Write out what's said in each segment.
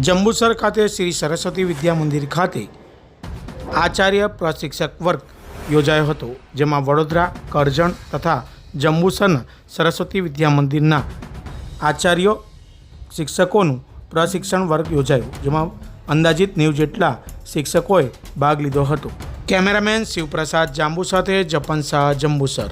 જંબુસર ખાતે શ્રી સરસ્વતી વિદ્યા મંદિર ખાતે આચાર્ય પ્રશિક્ષક વર્ગ યોજાયો હતો, જેમાં વડોદરા, કરજણ તથા જંબુસરના સરસ્વતી વિદ્યા મંદિરના આચાર્યો, શિક્ષકોનું પ્રશિક્ષણ વર્ગ યોજાયું, જેમાં અંદાજિત નેવ જેટલા શિક્ષકોએ ભાગ લીધો હતો. કેમેરામેન શિવપ્રસાદ જાંબુ સાથે જપન શાહ જંબુસર.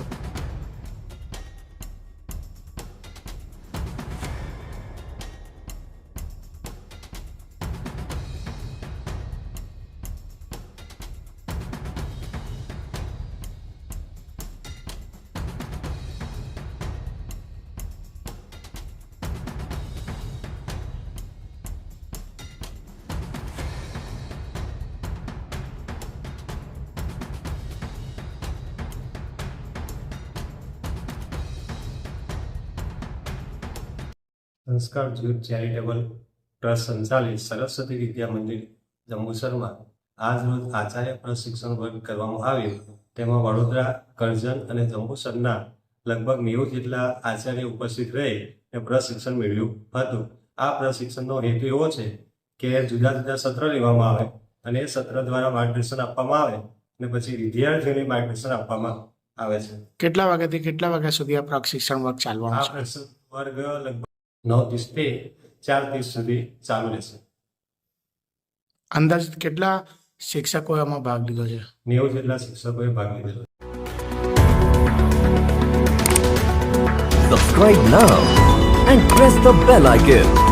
સંસ્કાર જૂથ ચેરિટેબલ ટ્રસ્ટ સંચાલિત સરસ્વતી વિદ્યા મંદિર જંબુસરમાં આજરોજ આચાર્ય પ્રશિક્ષણ વર્ગ કરવામાં આવ્યો. તેમાં વડોદરા કરજણ અને જંબુસરના લગભગ નેવું જેટલા આચાર્ય ઉપસ્થિત રહી અને પ્રશિક્ષણ મેળવ્યું હતું. આ પ્રશિક્ષણનો હેતુ એવો છે કે જુદા જુદા સત્ર લેવામાં આવે અને એ સત્ર દ્વારા માર્ગદર્શન આપવામાં આવે અને પછી વિદ્યાર્થીઓને માર્ગદર્શન આપવામાં આવે છે. કેટલા વાગ્યાથી કેટલા વાગ્યા સુધી આ પ્રશિક્ષણ વર્ગ ચાલવાનો આ પ્રશિક્ષણ વર્ગ લગભગ નવ દિવસથી ચાર દિવસ સુધી ચાલુ રહેશે. અંદાજિત કેટલા શિક્ષકોએ આમાં ભાગ લીધો છે? નેવું જેટલા શિક્ષકોએ ભાગ લીધેલો Subscribe now and press the bell icon.